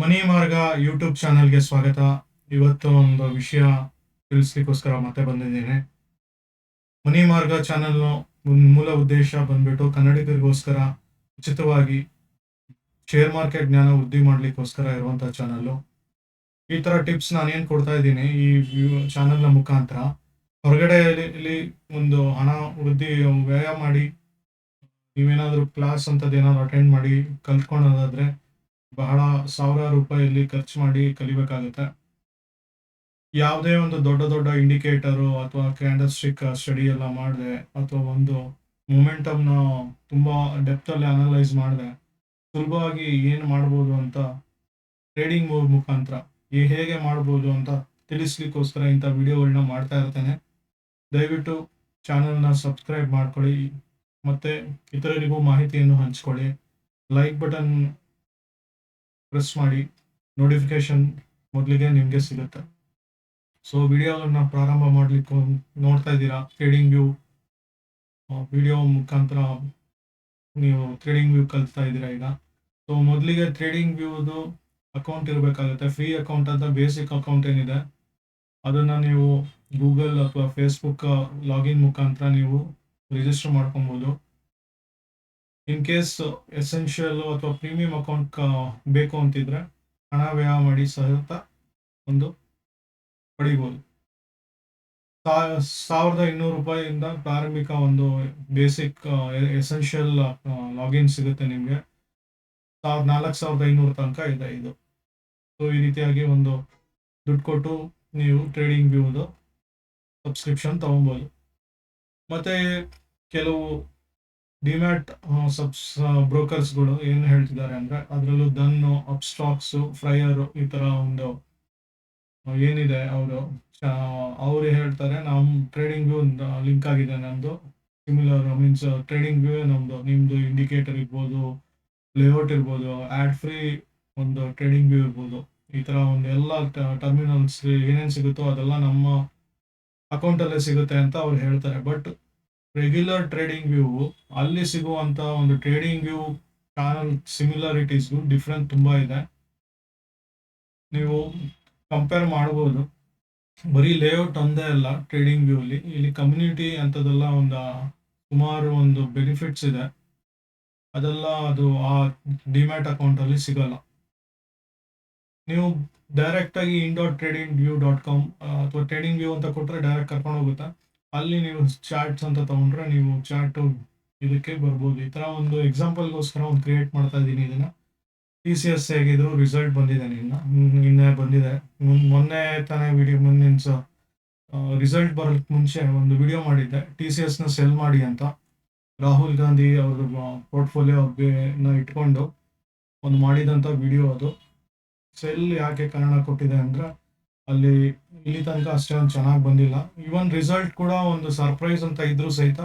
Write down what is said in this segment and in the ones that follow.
ಮನಿ ಮಾರ್ಗ ಯೂಟ್ಯೂಬ್ ಚಾನಲ್ಗೆ ಸ್ವಾಗತ. ಇವತ್ತು ಒಂದು ವಿಷಯ ತಿಳಿಸ್ಲಿಕ್ಕೋಸ್ಕರ ಮತ್ತೆ ಬಂದಿದ್ದೇನೆ. ಮನಿ ಮಾರ್ಗ ಚಾನಲ್ನ ಮೂಲ ಉದ್ದೇಶ ಬಂದ್ಬಿಟ್ಟು ಕನ್ನಡಿಗರಿಗೋಸ್ಕರ ಉಚಿತವಾಗಿ ಶೇರ್ ಮಾರ್ಕೆಟ್ ಜ್ಞಾನ ವೃದ್ಧಿ ಮಾಡ್ಲಿಕ್ಕೋಸ್ಕರ ಇರುವಂತ ಚಾನಲ್ಲು. ಈ ತರ ಟಿಪ್ಸ್ ನಾನೇನು ಕೊಡ್ತಾ ಇದ್ದೀನಿ, ಈ ಚಾನಲ್ನ ಮುಖಾಂತರ. ಹೊರಗಡೆ ಇಲ್ಲಿ ಒಂದು ಹಣ ವೃದ್ಧಿ ವ್ಯಯ ಮಾಡಿ, ನೀವೇನಾದರೂ ಕ್ಲಾಸ್ ಅಂತದ್ದು ಏನಾದ್ರು ಅಟೆಂಡ್ ಮಾಡಿ ಕಲ್ತ್ಕೊಳ್ಳೋದಾದ್ರೆ ಬಹಳ ಸಾವಿರಾರು ರೂಪಾಯಲ್ಲಿ ಖರ್ಚು ಮಾಡಿ ಕಲಿಬೇಕಾಗುತ್ತೆ. ಯಾವುದೇ ಒಂದು ದೊಡ್ಡ ದೊಡ್ಡ ಇಂಡಿಕೇಟರು ಅಥವಾ ಕ್ಯಾಂಡಲ್ ಸ್ಟಿಕ್ ಸ್ಟಡಿ ಎಲ್ಲ ಮಾಡಿದೆ, ಅಥವಾ ಒಂದು ಮೊಮೆಂಟಮ್ನ ತುಂಬ ಡೆಪ್ತಲ್ಲಿ ಅನಲೈಸ್ ಮಾಡಿದೆ, ಸುಲಭವಾಗಿ ಏನು ಮಾಡ್ಬೋದು ಅಂತ ಟ್ರೇಡಿಂಗ್ ಮುಖಾಂತರ ಈ- ಹೇಗೆ ಮಾಡ್ಬೋದು ಅಂತ ತಿಳಿಸ್ಲಿಕ್ಕೋಸ್ಕರ ಇಂಥ ವಿಡಿಯೋಗಳನ್ನ ಮಾಡ್ತಾ ಇರ್ತೇನೆ. ದಯವಿಟ್ಟು ಚಾನಲ್ನ ಸಬ್ಸ್ಕ್ರೈಬ್ ಮಾಡ್ಕೊಳ್ಳಿ, ಮತ್ತು ಇತರರಿಗೂ ಮಾಹಿತಿಯನ್ನು ಹಂಚ್ಕೊಳ್ಳಿ. ಲೈಕ್ ಬಟನ್ ಪ್ರೆಸ್ ಮಾಡಿ ನೋಟಿಫಿಕೇಶನ್ ಮೊದಲಿಗೆ ನಿಮಗೆ ಸಿಗುತ್ತೆ. ಸೊ ವಿಡಿಯೋಗಳನ್ನ ಪ್ರಾರಂಭ ಮಾಡಲಿಕ್ಕೆ ನೋಡ್ತಾ ಇದ್ದೀರಾ? ಟ್ರೇಡಿಂಗ್ ವ್ಯೂ ವಿಡಿಯೋ ಮುಖಾಂತರ ನೀವು ಟ್ರೇಡಿಂಗ್ ವ್ಯೂ ಕಲಿಸ್ತಾ ಇದ್ದೀರಾ ಈಗ? ಸೊ ಮೊದಲಿಗೆ ಟ್ರೇಡಿಂಗ್ ವ್ಯೂದು ಅಕೌಂಟ್ ಇರಬೇಕಾಗುತ್ತೆ. ಫ್ರೀ ಅಕೌಂಟ್ ಅಂತ ಬೇಸಿಕ್ ಅಕೌಂಟ್ ಏನಿದೆ, ಅದನ್ನು ನೀವು ಗೂಗಲ್ ಅಥವಾ ಫೇಸ್ಬುಕ್ ಲಾಗಿನ್ ಮುಖಾಂತರ ನೀವು ರಿಜಿಸ್ಟರ್ ಮಾಡ್ಕೊಬೋದು. ಇನ್ ಕೇಸ್ ಎಸೆನ್ಷಿಯಲ್ ಅಥವಾ ಪ್ರೀಮಿಯಂ ಅಕೌಂಟ್ ಬೇಕು ಅಂತಿದ್ರೆ ಹಣ ವ್ಯಯ ಮಾಡಿ ಸಹಿತ ಒಂದು ಪಡಿಬೋದು. ಸಾವಿರದ ಇನ್ನೂರು ರೂಪಾಯಿಯಿಂದ ಪ್ರಾರಂಭಿಕ ಒಂದು ಬೇಸಿಕ್ ಎಸೆನ್ಷಿಯಲ್ ಲಾಗಿನ್ ಸಿಗುತ್ತೆ ನಿಮಗೆ. ಸಾವಿರದ ನಾಲ್ಕು ಸಾವಿರದ ಐನೂರು ತನಕ ಇದೆ ಇದು. ಸೊ ಈ ರೀತಿಯಾಗಿ ಒಂದು ದುಡ್ಡು ಕೊಟ್ಟು ನೀವು ಟ್ರೇಡಿಂಗ್ ವ್ಯೂದು ಸಬ್ಸ್ಕ್ರಿಪ್ಷನ್ ತೊಗೊಬೋದು. ಮತ್ತೆ ಕೆಲವು ಡಿಮ್ಯಾಟ್ ಸಬ್ಸ್ ಬ್ರೋಕರ್ಸ್ಗಳು ಏನು ಹೇಳ್ತಿದ್ದಾರೆ ಅಂದ್ರೆ ಅದರಲ್ಲೂ ದನ್ನು ಅಪ್ಸ್ಟಾಕ್ಸ್ ಫ್ರೈಯರ್ ಈ ಥರ ಒಂದು ಏನಿದೆ ಅವರು. ಅವ್ರು ಹೇಳ್ತಾರೆ ನಮ್ಮ ಟ್ರೇಡಿಂಗ್ ವ್ಯೂ ಲಿಂಕ್ ಆಗಿದೆ ನಮ್ದು ಸಿಮಿಲರ್ ಮೀನ್ಸ್ ಟ್ರೇಡಿಂಗ್ ವ್ಯೂ ನಮ್ದು. ನಿಮ್ಮದು ಇಂಡಿಕೇಟರ್ ಇರ್ಬೋದು ಲೇಔಟ್ ಇರ್ಬೋದು ಆಡ್ ಫ್ರೀ ಒಂದು ಟ್ರೇಡಿಂಗ್ ವ್ಯೂ ಇರ್ಬೋದು. ಈ ತರ ಒಂದು ಎಲ್ಲ ಟರ್ಮಿನಲ್ಸ್ ಏನೇನು ಸಿಗುತ್ತೋ ಅದೆಲ್ಲ ನಮ್ಮ ಅಕೌಂಟಲ್ಲೇ ಸಿಗುತ್ತೆ ಅಂತ ಅವ್ರು ಹೇಳ್ತಾರೆ. ಬಟ್ ರೆಗ್ಯುಲರ್ ಟ್ರೇಡಿಂಗ್ ವ್ಯೂ ಅಲ್ಲಿ ಸಿಗುವಂತ ಒಂದು trading view channel similarities different ತುಂಬಾ ಇದೆ. ನೀವು ಕಂಪೇರ್ ಮಾಡ್ಬೋದು ಬರೀ ಲೇಔಟ್ ಒಂದೇ ಅಲ್ಲ ಟ್ರೇಡಿಂಗ್ ವ್ಯೂ ಅಲ್ಲಿ. ಇಲ್ಲಿ ಕಮ್ಯುನಿಟಿ ಅಂಥದ್ದೆಲ್ಲ ಒಂದು ಸುಮಾರು ಒಂದು ಬೆನಿಫಿಟ್ಸ್ ಇದೆ. ಅದೆಲ್ಲ ಅದು ಆ ಡಿಮ್ಯಾಟ್ ಅಕೌಂಟ್ ಅಲ್ಲಿ ಸಿಗಲ್ಲ. ನೀವು ಡೈರೆಕ್ಟ್ ಆಗಿ in dot trading view dot com ಅಥವಾ ಟ್ರೇಡಿಂಗ್ ವ್ಯೂ ಅಂತ ಕೊಟ್ಟರೆ ಡೈರೆಕ್ಟ್ ಕರ್ಕೊಂಡು ಹೋಗುತ್ತೆ. ಅಲ್ಲಿ ನೀವು ಚಾರ್ಟ್ಸ್ ಅಂತ ತಗೊಂಡ್ರೆ ನೀವು ಚಾರ್ಟ್ ಇದಕ್ಕೆ ಬರ್ಬೋದು. ಈ ಥರ ಒಂದು ಎಕ್ಸಾಂಪಲ್ಗೋಸ್ಕರ ಒಂದು ಕ್ರಿಯೇಟ್ ಮಾಡ್ತಾ ಇದ್ದೀನಿ ಇದನ್ನ. ಟಿ ಸಿ ಎಸ್ ಹೇಗಿದ್ರು ರಿಸಲ್ಟ್ ಬಂದಿದೆ ನಿನ್ನ. ನಿನ್ನೆ ಬಂದಿದೆ. ಮೊನ್ನೆ ತಾನೇ ವಿಡಿಯೋ ಮುಂದಿನ ರಿಸಲ್ಟ್ ಬರೋಕ್ಕೆ ಮುಂಚೆ ಒಂದು ವಿಡಿಯೋ ಮಾಡಿದ್ದೆ. ಟಿ ಸಿ ಎಸ್ನ ಸೆಲ್ ಮಾಡಿ ಅಂತ. ರಾಹುಲ್ ಗಾಂಧಿ ಅವ್ರ ಪೋರ್ಟ್ಫೋಲಿಯೋ ಇಟ್ಕೊಂಡು ಒಂದು ಮಾಡಿದಂತ ವಿಡಿಯೋ ಅದು. ಸೆಲ್ ಯಾಕೆ ಕಾರಣ ಕೊಟ್ಟಿದೆ ಅಂದ್ರೆ ಅಲ್ಲಿ ಇಲ್ಲಿ ತನಕ ಅಷ್ಟೊಂದು ಚೆನ್ನಾಗಿ ಬಂದಿಲ್ಲ. ಇವನ್ ರಿಸಲ್ಟ್ ಕೂಡ ಒಂದು ಸರ್ಪ್ರೈಸ್ ಅಂತ ಇದ್ರೂ ಸಹಿತ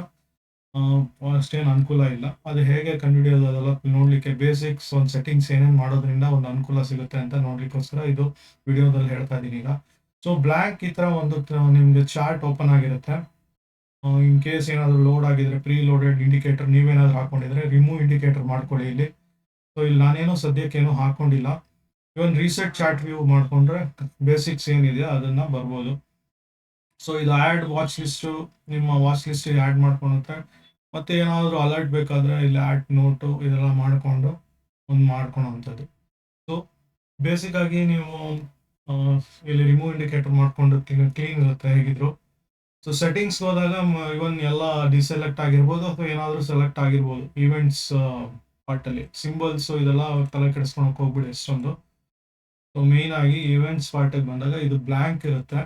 ಅಷ್ಟೇನು ಅನುಕೂಲ ಇಲ್ಲ. ಅದು ಹೇಗೆ ಕಂಡುಹಿಡಿಯೋದು ಅದೆಲ್ಲ ನೋಡಲಿಕ್ಕೆ ಬೇಸಿಕ್ಸ್ ಒಂದು ಸೆಟ್ಟಿಂಗ್ಸ್ ಏನೇನು ಮಾಡೋದ್ರಿಂದ ಒಂದು ಅನುಕೂಲ ಸಿಗುತ್ತೆ ಅಂತ ನೋಡ್ಲಿಕ್ಕೋಸ್ಕರ ಇದು ವಿಡಿಯೋದಲ್ಲಿ ಹೇಳ್ತಾ ಇದ್ದೀನಿ ಈಗ. ಸೊ ಬ್ಲ್ಯಾಂಕ್ ಈ ಥರ ಒಂದು ನಿಮಗೆ ಚಾರ್ಟ್ ಓಪನ್ ಆಗಿರುತ್ತೆ. ಇನ್ ಕೇಸ್ ಏನಾದರೂ ಲೋಡ್ ಆಗಿದ್ರೆ ಪ್ರೀ ಲೋಡೆಡ್ ಇಂಡಿಕೇಟರ್ ನೀವೇನಾದ್ರು ಹಾಕೊಂಡಿದ್ರೆ ರಿಮೂವ್ ಇಂಡಿಕೇಟರ್ ಮಾಡ್ಕೊಳ್ಳಿ ಇಲ್ಲಿ. ಸೊ ಇಲ್ಲಿ ನಾನೇನು ಸದ್ಯಕ್ಕೇನು ಹಾಕೊಂಡಿಲ್ಲ. ಇವನ್ ರೀಸೆಟ್ ಚಾರ್ಟ್ ವ್ಯೂ ಮಾಡ್ಕೊಂಡ್ರೆ ಬೇಸಿಕ್ಸ್ ಏನಿದೆ ಅದನ್ನ ಬರ್ಬೋದು. ಸೊ ಇದು ಆ್ಯಡ್ ವಾಚ್ ಲಿಸ್ಟು ನಿಮ್ಮ ವಾಚ್ ಲಿಸ್ಟ್ ಆ್ಯಡ್ ಮಾಡ್ಕೊಳುತ್ತೆ. ಮತ್ತೆ ಏನಾದರೂ ಅಲರ್ಟ್ ಬೇಕಾದ್ರೆ ಇಲ್ಲಿ ಆ್ಯಡ್ ನೋಟು ಇದೆಲ್ಲ ಮಾಡಿಕೊಂಡು ಒಂದು ಮಾಡ್ಕೊಳೋವಂಥದ್ದು. ಸೊ ಆಗಿ ನೀವು ಇಲ್ಲಿ ರಿಮೂವ್ ಇಂಡಿಕೇಟರ್ ಮಾಡ್ಕೊಂಡು ಕ್ಲೀನ್ ಇರುತ್ತೆ ಹೇಗಿದ್ರು. ಸೊ ಸೆಟ್ಟಿಂಗ್ಸ್ ಹೋದಾಗ ಇವನ್ ಎಲ್ಲ ಡಿಸೆಲೆಕ್ಟ್ ಆಗಿರ್ಬೋದು ಅಥವಾ ಏನಾದರೂ ಸೆಲೆಕ್ಟ್ ಆಗಿರ್ಬೋದು. ಈವೆಂಟ್ಸ್ ಪಾರ್ಟಲ್ಲಿ ಸಿಂಬಲ್ಸ್ ಇದೆಲ್ಲ ತಲೆ ಕೆಡಿಸ್ಕೊಳಕ್ಕೆ ಹೋಗ್ಬಿಡಿ ಎಷ್ಟೊಂದು. ಸೊ ಮೇನ್ ಆಗಿ ಈವೆಂಟ್ಸ್ ಪಾರ್ಟಿಗೆ ಬಂದಾಗ ಇದು ಬ್ಲ್ಯಾಂಕ್ ಇರುತ್ತೆ.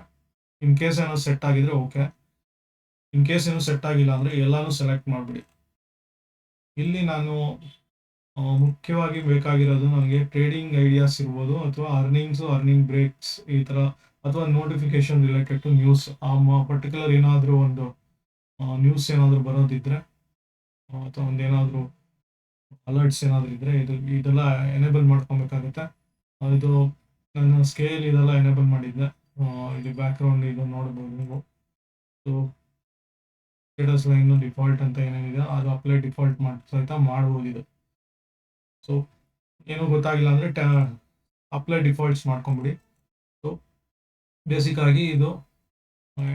ಇನ್ ಕೇಸ್ ಏನೋ ಸೆಟ್ ಆಗಿದ್ರೆ ಓಕೆ ಇನ್ ಕೇಸ್ ಏನೋ ಸೆಟ್ ಆಗಿಲ್ಲ ಅಂದ್ರೆ ಎಲ್ಲಾನು ಸೆಲೆಕ್ಟ್ ಮಾಡ್ಬಿಡಿ. ಇಲ್ಲಿ ನಾನು ಮುಖ್ಯವಾಗಿ ಬೇಕಾಗಿರೋದು ನನಗೆ ಟ್ರೇಡಿಂಗ್ ಐಡಿಯಾಸ್ ಇರ್ಬೋದು ಅಥವಾ ಅರ್ನಿಂಗ್ಸ್ ಅರ್ನಿಂಗ್ ಬ್ರೇಕ್ಸ್ ಈ ತರ ಅಥವಾ ನೋಟಿಫಿಕೇಶನ್ ರಿಲೇಟೆಡ್ ಟು ನ್ಯೂಸ್ ಆ ಪರ್ಟಿಕ್ಯುಲರ್ ಏನಾದರೂ ಒಂದು ನ್ಯೂಸ್ ಏನಾದರೂ ಬರೋದಿದ್ರೆ ಅಥವಾ ಒಂದೇನಾದರೂ ಅಲರ್ಟ್ಸ್ ಏನಾದರೂ ಇದ್ದರೆ ಇದು, ಇದೆಲ್ಲ ಎನೇಬಲ್ ಮಾಡ್ಕೊಬೇಕಾಗುತ್ತೆ. ಇದು ನನ್ನ ಸ್ಕೇಲ್ ಇದೆಲ್ಲ ಎನೇಬಲ್ ಮಾಡಿದ್ದೆ. ಇಲ್ಲಿ ಬ್ಯಾಕ್ಗ್ರೌಂಡ್ ಇದು ನೋಡ್ಬೋದು ನೀವು. ಸೊ ಸ್ಟೇಟಸ್ ಲೈನು ಡಿಫಾಲ್ಟ್ ಅಂತ ಏನೇನಿದೆ, ಅದು ಅಪ್ಲೈ ಡಿಫಾಲ್ಟ್ ಮಾಡಿ, ಸಹಿತ ಮಾಡ್ಬೋದು ಇದು. ಸೊ ಏನೂ ಗೊತ್ತಾಗಿಲ್ಲ ಅಂದರೆ ಅಂದ್ರೆ ಅಪ್ಲೈ ಡಿಫಾಲ್ಟ್ಸ್ ಮಾಡ್ಕೊಂಬಿಡಿ. ಸೊ ಬೇಸಿಕ್ ಆಗಿ ಇದು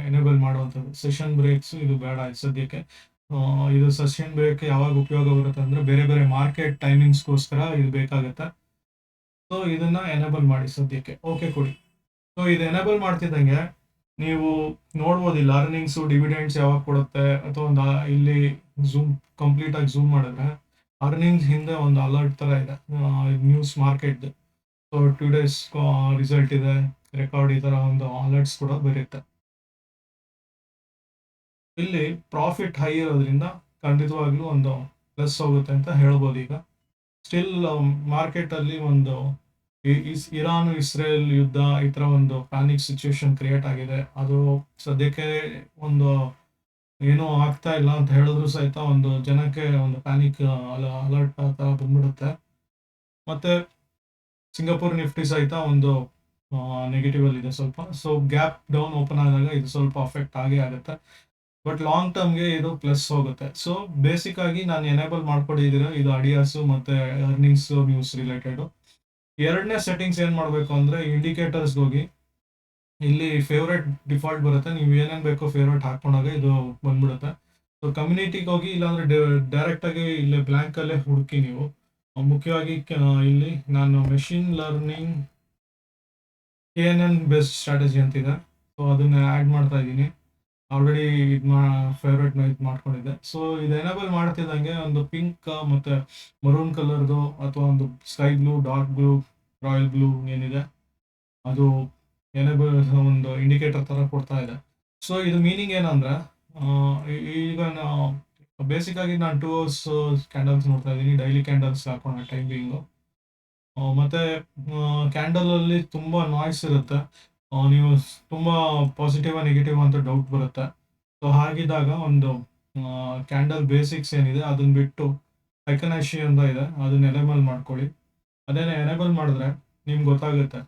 ಎನೇಬಲ್ ಮಾಡುವಂಥದ್ದು. ಸೆಷನ್ ಬ್ರೇಕ್ಸ್ ಇದು ಬೇಡ ಸದ್ಯಕ್ಕೆ. ಇದು ಸೆಷನ್ ಬ್ರೇಕ್ ಯಾವಾಗ ಉಪಯೋಗ ಬರುತ್ತೆ ಅಂದರೆ ಬೇರೆ ಬೇರೆ ಮಾರ್ಕೆಟ್ ಟೈಮಿಂಗ್ಸ್ಗೋಸ್ಕರ ಇದು ಬೇಕಾಗುತ್ತೆ. ಸೊ ಇದನ್ನ ಎನೇಬಲ್ ಮಾಡಿ ಸದ್ಯಕ್ಕೆ. ಓಕೆ ಕೊಡಿ. ಸೊ ಇದು ಎನೇಬಲ್ ಮಾಡ್ತಿದ್ದಂಗೆ ನೀವು ನೋಡ್ಬೋದಿಲ್ಲ. ಅರ್ನಿಂಗ್ಸು ಡಿವಿಡೆಂಡ್ಸ್ ಯಾವಾಗ ಕೊಡುತ್ತೆ? ಅಥವಾ ಒಂದು ಇಲ್ಲಿ ಝೂಮ್ ಕಂಪ್ಲೀಟ್ ಆಗಿ ಝೂಮ್ ಮಾಡಿದ್ರೆ ಅರ್ನಿಂಗ್ಸ್ ಹಿಂದೆ ಒಂದು ಅಲರ್ಟ್ ತರ ಇದೆ. News market so two days result ಇದೆ. ರೆಕಾರ್ಡ್ ಈ ತರ ಒಂದು ಅಲರ್ಟ್ಸ್ ಕೂಡ ಬರುತ್ತೆ ಇಲ್ಲಿ ಪ್ರಾಫಿಟ್ ಹೈ ಇರೋದ್ರಿಂದ ಖಂಡಿತವಾಗ್ಲೂ ಒಂದು ಪ್ಲಸ್ ಹೋಗುತ್ತೆ ಅಂತ ಹೇಳ್ಬೋದು ಈಗ. ಸ್ಟಿಲ್ ಮಾರ್ಕೆಟ್ ಅಲ್ಲಿ ಒಂದು ಇರಾನ್ ಇಸ್ರೇಲ್ ಯುದ್ಧ ಈ ತರ ಒಂದು ಪ್ಯಾನಿಕ್ ಸಿಚುವೇಶನ್ ಕ್ರಿಯೇಟ್ ಆಗಿದೆ. ಅದು ಸದ್ಯಕ್ಕೆ ಒಂದು ಏನೂ ಆಗ್ತಾ ಇಲ್ಲ ಅಂತ ಹೇಳಿದ್ರು ಸಹಿತ ಒಂದು ಜನಕ್ಕೆ ಒಂದು ಪ್ಯಾನಿಕ್ ಅಲರ್ಟ್ ಥರ ಬಂದ್ಬಿಡುತ್ತೆ. ಮತ್ತೆ ಸಿಂಗಾಪುರ್ ನಿಫ್ಟಿ ಸಹಿತ ಒಂದು ನೆಗೆಟಿವ್ ಅಲ್ಲಿ ಇದೆ ಸ್ವಲ್ಪ. ಸೊ ಗ್ಯಾಪ್ ಡೌನ್ ಓಪನ್ ಆದಾಗ ಇದು ಸ್ವಲ್ಪ ಅಫೆಕ್ಟ್ ಆಗೇ ಆಗುತ್ತೆ. ಬಟ್ ಲಾಂಗ್ ಟರ್ಮ್ಗೆ ಇದು ಪ್ಲಸ್ ಹೋಗುತ್ತೆ. ಸೊ ಬೇಸಿಕ್ ಆಗಿ ನಾನು ಎನೇಬಲ್ ಮಾಡ್ಕೊಂಡಿದ್ದೀರ, ಇದು ಅಡಿಯಾಸು ಮತ್ತೆ ಅರ್ನಿಂಗ್ಸ್ ನ್ಯೂಸ್ ರಿಲೇಟೆಡ್ ಎರಡನೇ ಸೆಟ್ಟಿಂಗ್ಸ್ ಏನು ಮಾಡಬೇಕು ಅಂದ್ರೆ ಇಂಡಿಕೇಟರ್ಸ್ ಹೋಗಿ ಇಲ್ಲಿ ಫೇವ್ರೇಟ್ ಡಿಫಾಲ್ಟ್ ಬರುತ್ತೆ. ನೀವು ಏನೇನು ಬೇಕೋ ಫೇವ್ರೇಟ್ ಹಾಕೊಂಡಾಗ ಇದು ಬಂದ್ಬಿಡುತ್ತೆ. ಸೊ ಕಮ್ಯುನಿಟಿಗೆ ಹೋಗಿ ಇಲ್ಲಾಂದರೆ ಡೈರೆಕ್ಟ್ ಆಗಿ ಇಲ್ಲಿ ಬ್ಲಾಂಕ್ ಅಲ್ಲೇ ಹುಡುಕಿ ನೀವು. ಮುಖ್ಯವಾಗಿ ಇಲ್ಲಿ ನಾನು machine learning K N N best strategy ಅಂತಿದೆ. ಸೊ ಅದನ್ನ ಆ್ಯಡ್ ಮಾಡ್ತಾ ಇದ್ದೀನಿ. ಆಲ್ರೆಡಿ ಇದು ಮಾ ಫೇವ್ರೇಟ್ನ ಇದು ಮಾಡ್ಕೊಂಡಿದ್ದೆ. ಸೊ ಇದು ಎನೇಬಲ್ ಮಾಡ್ತಿದ್ದಂಗೆ ಒಂದು ಪಿಂಕ್ ಮತ್ತೆ ಮರೂನ್ ಕಲರ್ದು ಅಥವಾ ಒಂದು sky blue dark blue royal blue ಏನಿದೆ, ಅದು ಎನೇಬಲ್ ಒಂದು ಇಂಡಿಕೇಟರ್ ತರ ಕೊಡ್ತಾ ಇದೆ. ಸೊ ಇದು ಮೀನಿಂಗ್ ಏನಂದ್ರೆ ಈಗ ನಾವು ಬೇಸಿಕ್ ಆಗಿ ನಾನು ಟೂ ಅವರ್ಸ್ ಕ್ಯಾಂಡಲ್ಸ್ ನೋಡ್ತಾ ಇದ್ದೀನಿ ಡೈಲಿ ಕ್ಯಾಂಡಲ್ಸ್ ಹಾಕೋಣ ಟೈಮಿಂಗು ಮತ್ತೆ ಕ್ಯಾಂಡಲ್ ಅಲ್ಲಿ ತುಂಬಾ ನಾಯ್ಸ್ ಇರುತ್ತೆ. ನೀವು ತುಂಬ ಪಾಸಿಟಿವ್ ನೆಗೆಟಿವ್ ಅಂತ ಡೌಟ್ ಬರುತ್ತೆ. ಸೊ ಹಾಗಿದ್ದಾಗ ಒಂದು ಕ್ಯಾಂಡಲ್ ಬೇಸಿಕ್ಸ್ ಏನಿದೆ ಅದನ್ನ ಬಿಟ್ಟು ಐಕನಾಶಿ ಅಂತ ಇದೆ, ಅದನ್ನ ಎನೇಬಲ್ ಮಾಡ್ಕೊಳ್ಳಿ. ಅದೇನೇ ಎನೇಬಲ್ ಮಾಡಿದ್ರೆ ನಿಮ್ಗೆ ಗೊತ್ತಾಗುತ್ತೆ.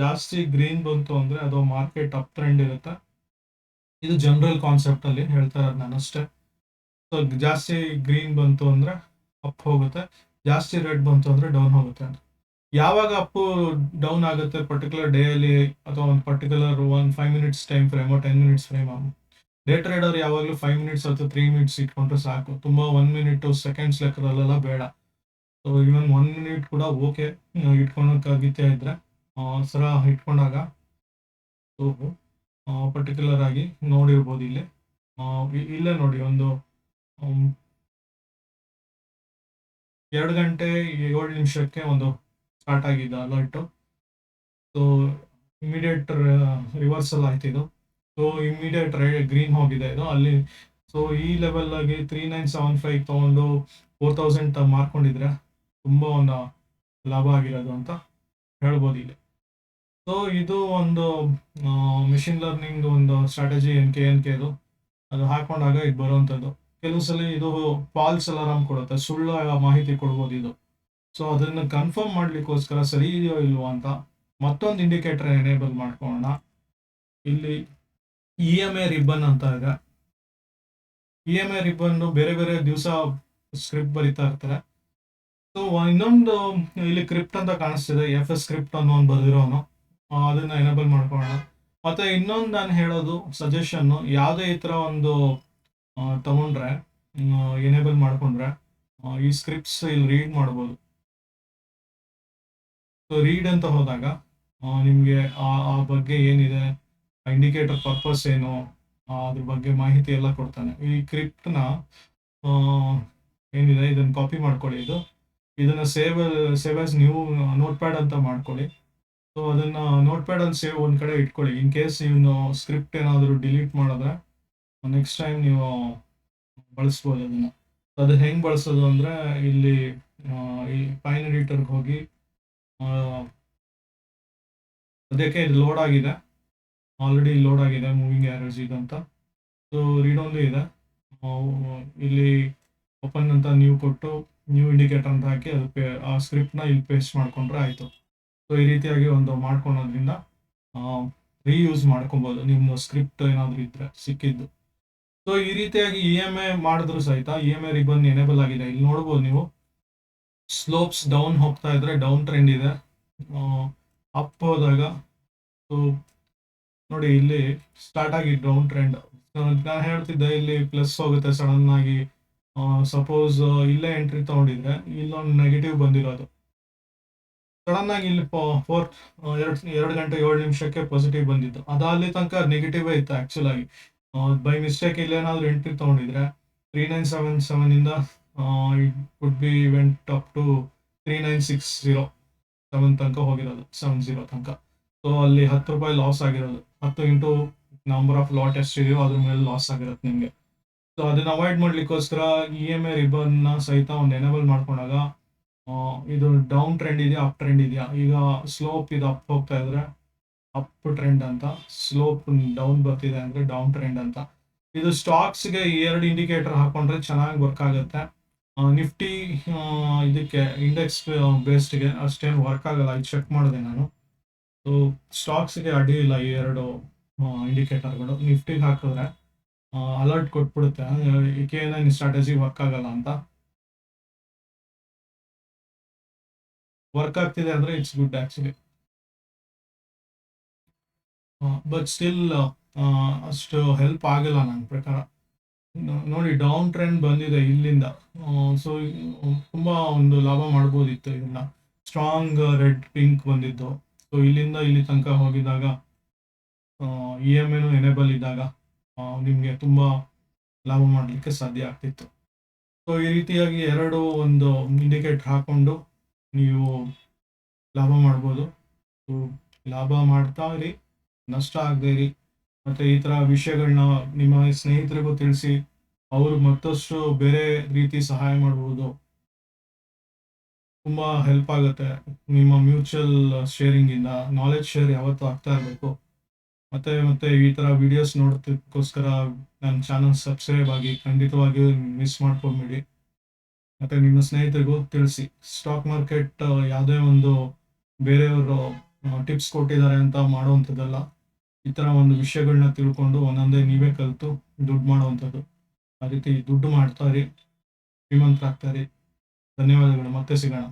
ಜಾಸ್ತಿ ಗ್ರೀನ್ ಬಂತು ಅಂದ್ರೆ ಅದು ಮಾರ್ಕೆಟ್ ಅಪ್ ಟ್ರೆಂಡ್ ಇರುತ್ತೆ. ಇದು ಜನರಲ್ ಕಾನ್ಸೆಪ್ಟ್ ಅಲ್ಲಿ ಹೇಳ್ತಾ ಇರೋದು ನಾನು ಅಷ್ಟೇ. ಸೊ ಜಾಸ್ತಿ ಗ್ರೀನ್ ಬಂತು ಅಂದ್ರೆ ಅಪ್ ಹೋಗುತ್ತೆ. ಜಾಸ್ತಿ ರೆಡ್ ಬಂತು ಅಂದ್ರೆ ಡೌನ್ ಹೋಗುತ್ತೆ ಅಂತ. ಯಾವಾಗ ಅಪ್ ಡೌನ್ ಆಗುತ್ತೆ ಪರ್ಟಿಕ್ಯುಲರ್ ಡೇ ಅಲ್ಲಿ ಅಥವಾ ಒಂದು particular one five minutes time frame ten minutes frame day trader ಯಾವಾಗಲೂ ಫೈವ್ ಮಿನಿಟ್ಸ್ ಅಥವಾ ತ್ರೀ ಮಿನಿಟ್ಸ್ ಇಟ್ಕೊಂಡ್ರೆ ಸಾಕು. ತುಂಬ ಒನ್ ಮಿನಿಟ್ ಸೆಕೆಂಡ್ಸ್ ಲೆಕ್ಕದಲ್ಲೆಲ್ಲ ಬೇಡ. ಸೊ ಇವನ್ ಒನ್ ಮಿನಿಟ್ ಕೂಡ ಓಕೆ ಇಟ್ಕೊಳಕ್ಕಾಗಿತ್ತೆ ಇದ್ರೆ ಸರ ಇಟ್ಕೊಂಡಾಗ ಪರ್ಟಿಕ್ಯುಲರ್ ಆಗಿ ನೋಡಿರ್ಬೋದು ಇಲ್ಲಿ. ಇಲ್ಲೇ ನೋಡಿ ಒಂದು ಎರಡು ಗಂಟೆ ಏಳು ನಿಮಿಷಕ್ಕೆ ಒಂದು ಸ್ಟಾರ್ಟ್ ಆಗಿದೆ ಅಲರ್ಟು ಸೊ ಇಮಿಡಿಯೇಟ್ ರಿವರ್ಸಲ್ ಆಯ್ತು ಇದು. ಸೊ ಇಮಿಡಿಯೇಟ್ ಗ್ರೀನ್ ಹೋಗಿದೆ ಇದು. ಅಲ್ಲಿ ಸೊ ಈ ಲೆವೆಲ್ ಆಗಿ ತ್ರೀ ನೈನ್ ಸೆವೆನ್ ಫೈವ್ ತಗೊಂಡು ಫೋರ್ ತೌಸಂಡ್ ಮಾರ್ಕೊಂಡಿದ್ರೆ ತುಂಬ ಒಂದು ಲಾಭ ಆಗಿರೋದು ಅಂತ ಹೇಳ್ಬೋದು ಇಲ್ಲಿ. ಸೊ ಇದು ಒಂದು ಮಿಷಿನ್ ಲರ್ನಿಂಗ್ ಒಂದು ಸ್ಟ್ರಾಟಜಿ ಎನ್ ಕೆ ಎನ್ ಕೆದು ಅದು ಹಾಕೊಂಡಾಗ ಇದು ಬರುವಂಥದ್ದು ಕೆಲವು ಸಲ ಇದು ಫಾಲ್ಸ್ ಅಲಾರಾಮ್ ಕೊಡುತ್ತೆ. ಸುಳ್ಳು ಮಾಹಿತಿ ಕೊಡ್ಬೋದು ಇದು. ಸೊ ಅದನ್ನ ಕನ್ಫರ್ಮ್ ಮಾಡಲಿಕ್ಕೋಸ್ಕರ ಸರಿ ಇದೆಯೋ ಇಲ್ವೋ ಅಂತ ಮತ್ತೊಂದು ಇಂಡಿಕೇಟರ್ ಎನೇಬಲ್ ಮಾಡ್ಕೊಳ್ಳೋಣ. ಇಲ್ಲಿ ಇ ಎಂ ಎ ರಿಬ್ಬನ್ ಅಂತ ಇದೆ. ಇ ಎಂ ಎ ರಿಬ್ಬನ್ನು ಬೇರೆ ಬೇರೆ ದಿವಸ ಸ್ಕ್ರಿಪ್ಟ್ ಬರಿತಾ ಇರ್ತಾರೆ. ಸೊ ಇನ್ನೊಂದು ಇಲ್ಲಿ ಕ್ರಿಪ್ಟ್ ಅಂತ ಕಾಣಿಸ್ತಿದೆ ಎಫ್ ಎಸ್ ಸ್ಕ್ರಿಪ್ಟ್ ಅನ್ನೋ ಒಂದು ಬರೆದಿರೋನು. ಅದನ್ನ ಎನೇಬಲ್ ಮಾಡ್ಕೊಳ್ಳೋಣ. ಮತ್ತೆ ಇನ್ನೊಂದು ನಾನು ಹೇಳೋದು ಸಜೆಷನ್ ಯಾವುದೇ ಈ ಥರ ಒಂದು ತಗೊಂಡ್ರೆ ಎನೇಬಲ್ ಮಾಡ್ಕೊಂಡ್ರೆ ಈ ಸ್ಕ್ರಿಪ್ಟ್ಸ್ ಇಲ್ಲಿ ರೀಡ್ ಮಾಡ್ಬೋದು. ಸೊ ರೀಡ್ ಅಂತ ಹೋದಾಗ ನಿಮಗೆ ಆ ಆ ಬಗ್ಗೆ ಏನಿದೆ ಇಂಡಿಕೇಟರ್ ಪರ್ಪಸ್ ಏನು ಅದ್ರ ಬಗ್ಗೆ ಮಾಹಿತಿ ಎಲ್ಲ ಕೊಡ್ತಾನೆ. ಈ ಕ್ರಿಪ್ಟ್ನ ಏನಿದೆ ಇದನ್ನ ಕಾಪಿ ಮಾಡ್ಕೊಳ್ಳಿ ಇದು. ಇದನ್ನ save save as new notepad ಅಂತ ಮಾಡ್ಕೊಳ್ಳಿ. ಸೊ ಅದನ್ನ ನೋಟ್ ಪ್ಯಾಡ್ ಅಲ್ಲಿ ಸೇವ್ ಒಂದ್ ಕಡೆ ಇಟ್ಕೊಳ್ಳಿ. ಇನ್ ಕೇಸ್ ನೀವು ಸ್ಕ್ರಿಪ್ಟ್ ಏನಾದರೂ ಡಿಲೀಟ್ ಮಾಡಿದ್ರೆ ನೆಕ್ಸ್ಟ್ ಟೈಮ್ ನೀವು ಬಳಸ್ಬೋದು ಅದನ್ನು. ಅದು ಹೆಂಗೆ ಬಳಸೋದು ಅಂದ್ರೆ, ಇಲ್ಲಿ ಈ ಫೈನ್ ಎಡಿಟರ್ಗೆ ಹೋಗಿ ಸದ್ಯಕ್ಕೆ ಇದು ಲೋಡ್ ಆಗಿದೆ. ಆಲ್ರೆಡಿ ಲೋಡ್ ಆಗಿದೆ ಮೂವಿಂಗ್ ಆ್ಯರಸ್ ಇದಂತ ಸೊ ರೀಡ್ ಓನ್ಲಿ ಇದೆ. ಇಲ್ಲಿ ಓಪನ್ ಅಂತ ನೀವು ಕೊಟ್ಟು ನ್ಯೂ ಇಂಡಿಕೇಟರ್ ಅಂತ ಹಾಕಿ ಅದು ಪೇ- ಆ ಸ್ಕ್ರಿಪ್ಟ್ನ ಇಲ್ಲಿ ಪೇಸ್ಟ್ ಮಾಡ್ಕೊಂಡ್ರೆ ಆಯಿತು. ಸೊ ಈ ರೀತಿಯಾಗಿ ಒಂದು ಮಾಡ್ಕೊಳೋದ್ರಿಂದ ರೀಯೂಸ್ ಮಾಡ್ಕೊಬೋದು. ನಿಮ್ಮ ಸ್ಕ್ರಿಪ್ಟ್ ಏನಾದರೂ ಇದ್ದರೆ ಸಿಕ್ಕಿದ್ದು. ಸೊ ಈ ರೀತಿಯಾಗಿ ಇ ಎಂ ಎ ಮಾಡಿದ್ರು ಸಹಿತ E M A ribbon enable ಆಗಿದೆ. ಇಲ್ಲಿ ನೋಡ್ಬೋದು ನೀವು. ಸ್ಲೋಪ್ಸ್ ಡೌನ್ ಹೋಗ್ತಾ ಇದ್ರೆ ಡೌನ್ ಟ್ರೆಂಡ್ ಇದೆ. ಅಪ್ ಹೋದಾಗ ಸೊ ನೋಡಿ ಇಲ್ಲಿ ಸ್ಟಾರ್ಟ್ ಆಗಿ ಡೌನ್ ಟ್ರೆಂಡ್ ನಾನು ಹೇಳ್ತಿದ್ದೆ ಇಲ್ಲಿ ಪ್ಲಸ್ ಹೋಗುತ್ತೆ ಸಡನ್ ಆಗಿ. ಸಪೋಸ್ ಇಲ್ಲೇ ಎಂಟ್ರಿ ತಗೊಂಡಿದ್ರೆ ಇಲ್ಲೊಂದು ನೆಗೆಟಿವ್ ಬಂದಿರೋದು ಸಡನ್ ಆಗಿ ಇಲ್ಲಿ ಫೋರ್ ಎರಡು ಎರಡು ಗಂಟೆ ಏಳು ನಿಮಿಷಕ್ಕೆ ಪಾಸಿಟಿವ್ ಬಂದಿತ್ತು. ಅದು ತನಕ ನೆಗೆಟಿವ್ ಇತ್ತು ಆಕ್ಚುಲ್ ಬೈ ಮಿಸ್ಟೇಕ್ ಇಲ್ಲೇನಾದ್ರೂ ಎಂಟ್ರಿ ತಗೊಂಡಿದ್ರೆ ತ್ರೀ ನೈನ್ ಸೆವೆನ್ ಸೆವೆನ್ ಇಂದ it could be even up to three nine six zero seven ತನಕ ಹೋಗಿರೋದು ಸೆವೆನ್ ಜೀರೋ ತನಕ. ಸೊ ಅಲ್ಲಿ ಹತ್ತು ರೂಪಾಯಿ ಲಾಸ್ ಆಗಿರೋದು. ಹತ್ತು ಇಂಟು ನಂಬರ್ ಆಫ್ ಲಾಟ್ ಎಷ್ಟಿದೆಯೋ ಅದ್ರ ಮೇಲೆ ಲಾಸ್ ಆಗಿರುತ್ತೆ ನಿಮಗೆ. ಸೊ ಅದನ್ನ ಅವಾಯ್ಡ್ ಮಾಡ್ಲಿಕ್ಕೋಸ್ಕರ ಇ ಎಂ ಐ ರಿಬನ್ನ ಸಹಿತ ಒಂದು ಎನೇಬಲ್ ಮಾಡ್ಕೊಂಡಾಗ ಇದು ಡೌನ್ ಟ್ರೆಂಡ್ ಇದೆಯಾ ಅಪ್ ಟ್ರೆಂಡ್ ಇದೆಯಾ? ಈಗ ಸ್ಲೋಪ್ ಇದು ಅಪ್ ಹೋಗ್ತಾ ಇದ್ರೆ ಅಪ್ ಟ್ರೆಂಡ್ ಅಂತ ಸ್ಲೋಪ್ ಡೌನ್ ಬರ್ತಿದೆ ಅಂದ್ರೆ ಡೌನ್ ಟ್ರೆಂಡ್ ಅಂತ. ಇದು ಸ್ಟಾಕ್ಸ್ಗೆ ಎರಡು ಇಂಡಿಕೇಟರ್ ಹಾಕೊಂಡ್ರೆ ಚೆನ್ನಾಗಿ ವರ್ಕ್ ಆಗುತ್ತೆ. ನಿಫ್ಟಿ ಇದಕ್ಕೆ ಇಂಡೆಕ್ಸ್ ಬೇಸ್ಡ್ಗೆ ಅಷ್ಟೇನು ವರ್ಕ್ ಆಗಲ್ಲ. ಇದು ಚೆಕ್ ಮಾಡಿದೆ ನಾನು. ಸೊ ಸ್ಟಾಕ್ಸ್ಗೆ ಅಡ್ಡಿ ಇಲ್ಲ ಈ ಎರಡು ಇಂಡಿಕೇಟರ್ಗಳು ನಿಫ್ಟಿಗೆ ಹಾಕಿದ್ರೆ ಅಲರ್ಟ್ ಕೊಟ್ಬಿಡುತ್ತೆ. ಏನ ಸ್ಟ್ರಾಟಜಿ ವರ್ಕ್ ಆಗಲ್ಲ ಅಂತ. ವರ್ಕ್ ಆಗ್ತಿದೆ ಅಂದ್ರೆ it's good actually but still ಅಷ್ಟು ಹೆಲ್ಪ್ ಆಗಿಲ್ಲ ನನ್ನ ಪ್ರಕಾರ. ನೋಡಿ ಡೌನ್ ಟ್ರೆಂಡ್ ಬಂದಿದೆ ಇಲ್ಲಿಂದ. ಸೊ ತುಂಬಾ ಒಂದು ಲಾಭ ಮಾಡ್ಬೋದಿತ್ತು ಇದನ್ನ. ಸ್ಟ್ರಾಂಗ್ ರೆಡ್ ಪಿಂಕ್ ಬಂದಿದ್ದು. ಸೊ ಇಲ್ಲಿಂದ ಇಲ್ಲಿ ತನಕ ಹೋಗಿದಾಗ ಇ ಎಂ ಎನು ಎನೇಬಲ್ ಇದ್ದಾಗ ನಿಮಗೆ ತುಂಬಾ ಲಾಭ ಮಾಡಲಿಕ್ಕೆ ಸಾಧ್ಯ ಆಗ್ತಿತ್ತು. ಸೊ ಈ ರೀತಿಯಾಗಿ ಎರಡು ಒಂದು ಇಂಡಿಕೇಟರ್ ಹಾಕೊಂಡು ನೀವು ಲಾಭ ಮಾಡ್ಬೋದು. ಲಾಭ ಮಾಡ್ತಾ ಇರಿ, ನಷ್ಟ ಆಗದೆ ಇರಿ. ಮತ್ತೆ ಈ ತರ ವಿಷಯಗಳನ್ನ ನಿಮ್ಮ ಸ್ನೇಹಿತರಿಗೂ ತಿಳಿಸಿ ಅವರು ಮತ್ತಷ್ಟು ಬೇರೆ ರೀತಿ ಸಹಾಯ ಮಾಡ್ಬೋದು. ತುಂಬಾ ಹೆಲ್ಪ್ ಆಗುತ್ತೆ ನಿಮ್ಮ ಮ್ಯೂಚುವಲ್ ಶೇರಿಂಗ್ ಇಂದ ನಾಲೆಜ್ ಶೇರ್ ಯಾವತ್ತೂ ಆಗ್ತಾ ಇರಬೇಕು. ಮತ್ತೆ ಮತ್ತೆ ಈ ತರ ವಿಡಿಯೋಸ್ ನೋಡೋದಕ್ಕೋಸ್ಕರ ನನ್ನ ಚಾನಲ್ ಸಬ್ಸ್ಕ್ರೈಬ್ ಆಗಿ ಖಂಡಿತವಾಗಿಯೂ ಮಿಸ್ ಮಾಡ್ಕೊಂಬಿಡಿ. ಮತ್ತೆ ನಿಮ್ಮ ಸ್ನೇಹಿತರಿಗೂ ತಿಳಿಸಿ. ಸ್ಟಾಕ್ ಮಾರ್ಕೆಟ್ ಯಾವುದೇ ಒಂದು ಬೇರೆಯವರು ಟಿಪ್ಸ್ ಕೊಟ್ಟಿದ್ದಾರೆ ಅಂತ ಮಾಡುವಂಥದ್ದಲ್ಲ. ಈ ತರ ಒಂದು ವಿಷಯಗಳನ್ನ ತಿಳ್ಕೊಂಡು ಒಂದೊಂದೇ ನೀವೇ ಕಲಿತು ದುಡ್ಡು ಮಾಡುವಂಥದ್ದು. ಆ ರೀತಿ ದುಡ್ಡು ಮಾಡ್ತಾರೆ, ಶ್ರೀಮಂತರಾಗ್ತಾರೆ. ಶ್ರೀಮಂತರಾಗ್ತಾ ಧನ್ಯವಾದಗಳು, ಮತ್ತೆ ಸಿಗೋಣ.